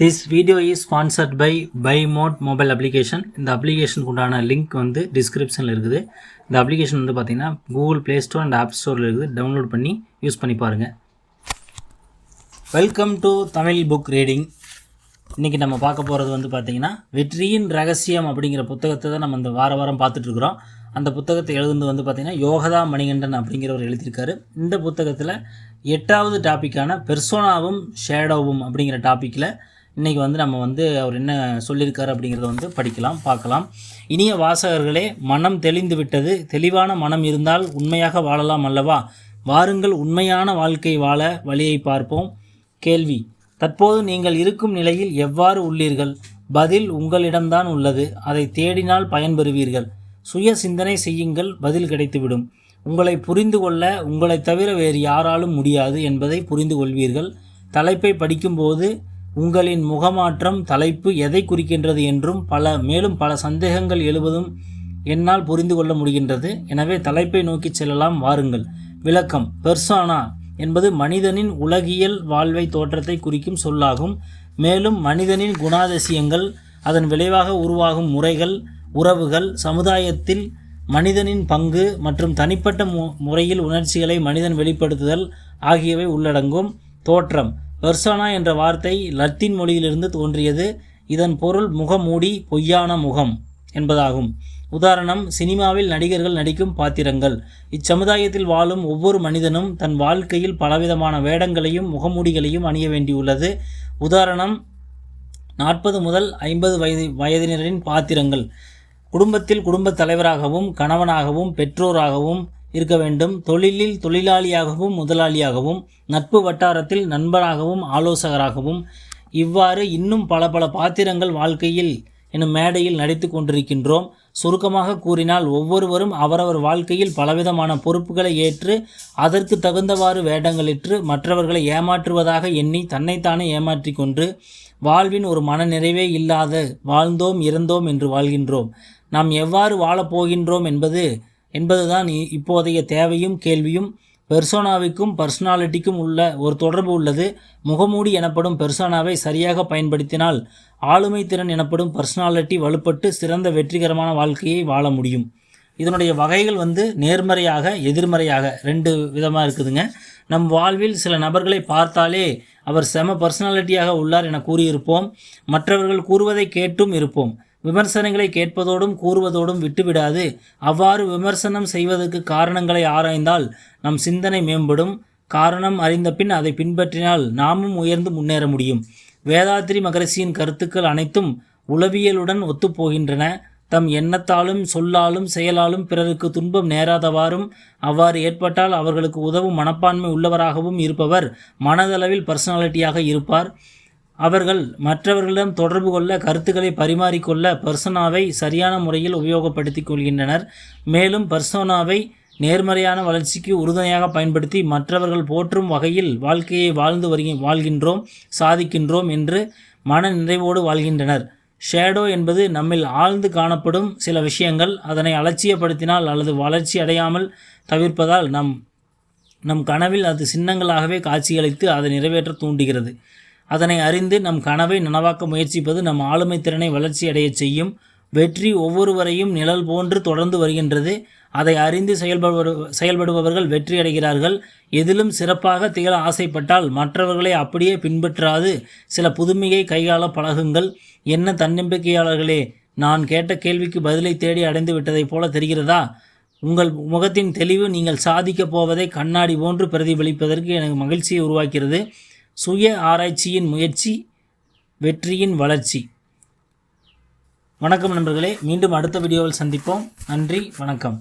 This video is sponsored by by mode mobile application இந்த அப்ளிகேஷனுக்கு உண்டான லிங்க் வந்து டிஸ்கிரிப்ஷனில் இருக்குது. இந்த அப்ளிகேஷன் வந்து பார்த்தீங்கன்னா Google Play Store and app ஸ்டோரில் இருக்குது. டவுன்லோட் பண்ணி யூஸ் பண்ணி பாருங்கள் welcome to Tamil book reading இன்றைக்கி நம்ம பார்க்க போகிறது வந்து பார்த்திங்கன்னா வெற்றியின் ரகசியம் அப்படிங்கிற புத்தகத்தை தான் நம்ம இந்த வார வாரம் பார்த்துட்ருக்குறோம் அந்த புத்தகத்தை எழுதுனது வந்து பார்த்திங்கன்னா யோகதா மணிகண்டன் அப்படிங்கிறவர் எழுதியிருக்காரு. இந்த புத்தகத்தில் எட்டாவது டாப்பிக்கான பெர்சோனாவும் ஷேடோவும் அப்படிங்கிற டாப்பிக்கில் இன்றைக்கி வந்து நம்ம வந்து அவர் என்ன சொல்லியிருக்காரு அப்படிங்கிறத வந்து படிக்கலாம் பார்க்கலாம். இனிய வாசகர்களே மனம் தெளிந்து விட்டது. தெளிவான மனம் இருந்தால் உண்மையாக வாழலாம் அல்லவா? வாருங்கள் உண்மையான வாழ்க்கை வாழ வழியை பார்ப்போம். கேள்வி தற்போது நீங்கள் இருக்கும் நிலையில் எவ்வாறு உள்ளீர்கள்? பதில் உங்களிடம்தான் உள்ளது. அதை தேடினால் பயன்பெறுவீர்கள். சுய சிந்தனை செய்யுங்கள் பதில் கிடைத்துவிடும். உங்களை புரிந்து கொள்ள உங்களை தவிர வேறு யாராலும் முடியாது என்பதை புரிந்து கொள்வீர்கள். தலைப்பை படிக்கும்போது உங்களின் முகமாற்றம் தலைப்பு எதை குறிக்கின்றது என்றும் பல மேலும் பல சந்தேகங்கள் எழுவதும் என்னால் புரிந்து கொள்ள முடிகின்றது. எனவே தலைப்பை நோக்கி செல்லலாம். வாருங்கள். விளக்கம். பெர்சானா என்பது மனிதனின் உலகியல் வாழ்வை தோற்றத்தை குறிக்கும் சொல்லாகும். மேலும் மனிதனின் குணாதிசயங்கள் அதன் விளைவாக உருவாகும் முறைகள் உறவுகள் சமுதாயத்தில் மனிதனின் பங்கு மற்றும் தனிப்பட்ட மு முறையில் உணர்ச்சிகளை மனிதன் வெளிப்படுத்துதல் ஆகியவை உள்ளடங்கும். தோற்றம். பெர்சானா என்ற வார்த்தை லத்தீன் மொழியிலிருந்து தோன்றியது. இதன் பொருள் முகமூடி பொய்யான முகம் என்பதாகும். உதாரணம் சினிமாவில் நடிகர்கள் நடிக்கும் பாத்திரங்கள். இச்சமுதாயத்தில் வாழும் ஒவ்வொரு மனிதனும் தன் வாழ்க்கையில் பலவிதமான வேடங்களையும் முகமூடிகளையும் அணிய வேண்டியுள்ளது. உதாரணம் நாற்பது முதல் ஐம்பது வயது வயதினரின் பாத்திரங்கள். குடும்பத்தில் குடும்பத் தலைவராகவும் கணவனாகவும் பெற்றோராகவும் இருக்க வேண்டும். தொழிலில் தொழிலாளியாகவும் முதலாளியாகவும் நட்பு வட்டாரத்தில் நண்பராகவும் ஆலோசகராகவும். இவ்வாறு இன்னும் பல பல பாத்திரங்கள் வாழ்க்கையில் எனும் மேடையில் நடித்து கொண்டிருக்கின்றோம். சுருக்கமாக கூறினால் ஒவ்வொருவரும் அவரவர் வாழ்க்கையில் பலவிதமான பொறுப்புகளை ஏற்று அதற்கு தகுந்தவாறு வேடங்களிற்று மற்றவர்களை ஏமாற்றுவதாக எண்ணி தன்னைத்தானே ஏமாற்றி கொண்டு வாழ்வின் ஒரு மனநிறைவே இல்லாத வாழ்ந்தோம் இறந்தோம் என்று வாழ்கின்றோம். நாம் எவ்வாறு வாழப்போகின்றோம் என்பது என்பதுதான் இப்போதைய தேவையும் கேள்வியும் பெர்சோனாவுக்கும் பர்சனாலிட்டிக்கும் உள்ள ஒரு தொடர்பு உள்ளது. முகமூடி எனப்படும் பெர்சோனாவை சரியாக பயன்படுத்தினால் ஆளுமை திறன் எனப்படும் பர்சனாலிட்டி வலுப்பட்டு சிறந்த வெற்றிகரமான வாழ்க்கையை வாழ முடியும். இதனுடைய வகைகள் வந்து நேர்மறையாக எதிர்மறையாக ரெண்டு விதமாக இருக்குதுங்க. நம் வாழ்வில் சில நபர்களை பார்த்தாலே அவர் செம பர்சனாலிட்டியாக உள்ளார் என கூறியிருப்போம். மற்றவர்கள் கூறுவதை கேட்டும் இருப்போம். விமர்சனங்களை கேட்பதோடும் கூறுவதோடும் விட்டுவிடாது. அவ்வாறு விமர்சனம் செய்வதற்கு காரணங்களை ஆராய்ந்தால் நம் சிந்தனை மேம்படும். காரணம் அறிந்த பின் அதை பின்பற்றினால் நாமும் உயர்ந்து முன்னேற முடியும். வேதாத்ரி மகரிஷியின் கருத்துக்கள் அனைத்தும் உளவியலுடன் ஒத்துப்போகின்றன. தம் எண்ணத்தாலும் சொல்லாலும் செயலாலும் பிறருக்கு துன்பம் நேராதவாறும் அவ்வாறு ஏற்பட்டால் அவர்களுக்கு உதவும் மனப்பான்மை உள்ளவராகவும் இருப்பவர் மனதளவில் பர்சனாலிட்டியாக இருப்பார். அவர்கள் மற்றவர்களிடம் தொடர்பு கொள்ள கருத்துக்களை பரிமாறிக்கொள்ள பர்சனாவை சரியான முறையில் உபயோகப்படுத்திக் கொள்கின்றனர். மேலும் பர்சோனாவை நேர்மறையான வளர்ச்சிக்கு உறுதுணையாக பயன்படுத்தி மற்றவர்கள் போற்றும் வகையில் வாழ்க்கையை வாழ்ந்து வருகி வாழ்கின்றோம் சாதிக்கின்றோம் என்று மன நிறைவோடு வாழ்கின்றனர். ஷேடோ என்பது நம்மில் ஆழ்ந்து காணப்படும் சில விஷயங்கள். அதனை அலட்சியப்படுத்தினால் அல்லது வளர்ச்சி அடையாமல் தவிர்ப்பதால் நம் நம் கனவில் அது சின்னங்களாகவே காட்சியளித்து அதை நிறைவேற்ற தூண்டுகிறது. அதனை அறிந்து நம் கனவை நனவாக்க முயற்சிப்பது நம் ஆளுமை திறனை வளர்ச்சி அடையச் செய்யும். வெற்றி ஒவ்வொருவரையும் நிழல் போன்று தொடர்ந்து வருகின்றது. அதை அறிந்து செயல்படுவர் செயல்படுபவர்கள் வெற்றி அடைகிறார்கள். எதிலும் சிறப்பாக திகழ ஆசைப்பட்டால் மற்றவர்களை அப்படியே பின்பற்றாது. சில புதுமையை கையாள பழகுங்கள். என்ன தன்னம்பிக்கையாளர்களே நான் கேட்ட கேள்விக்கு பதிலை தேடி அடைந்து விட்டதைப் போல தெரிகிறதா? உங்கள் முகத்தின் தெளிவு நீங்கள் சாதிக்கப் போவதை கண்ணாடி போன்று பிரதிபலிப்பதற்கு எனக்கு மகிழ்ச்சியை உருவாக்கிறது. சுய ஆராய்ச்சியின் முயற்சி வெற்றியின் வளர்ச்சி. வணக்கம் நண்பர்களே மீண்டும் அடுத்த வீடியோவில் சந்திப்போம். நன்றி வணக்கம்.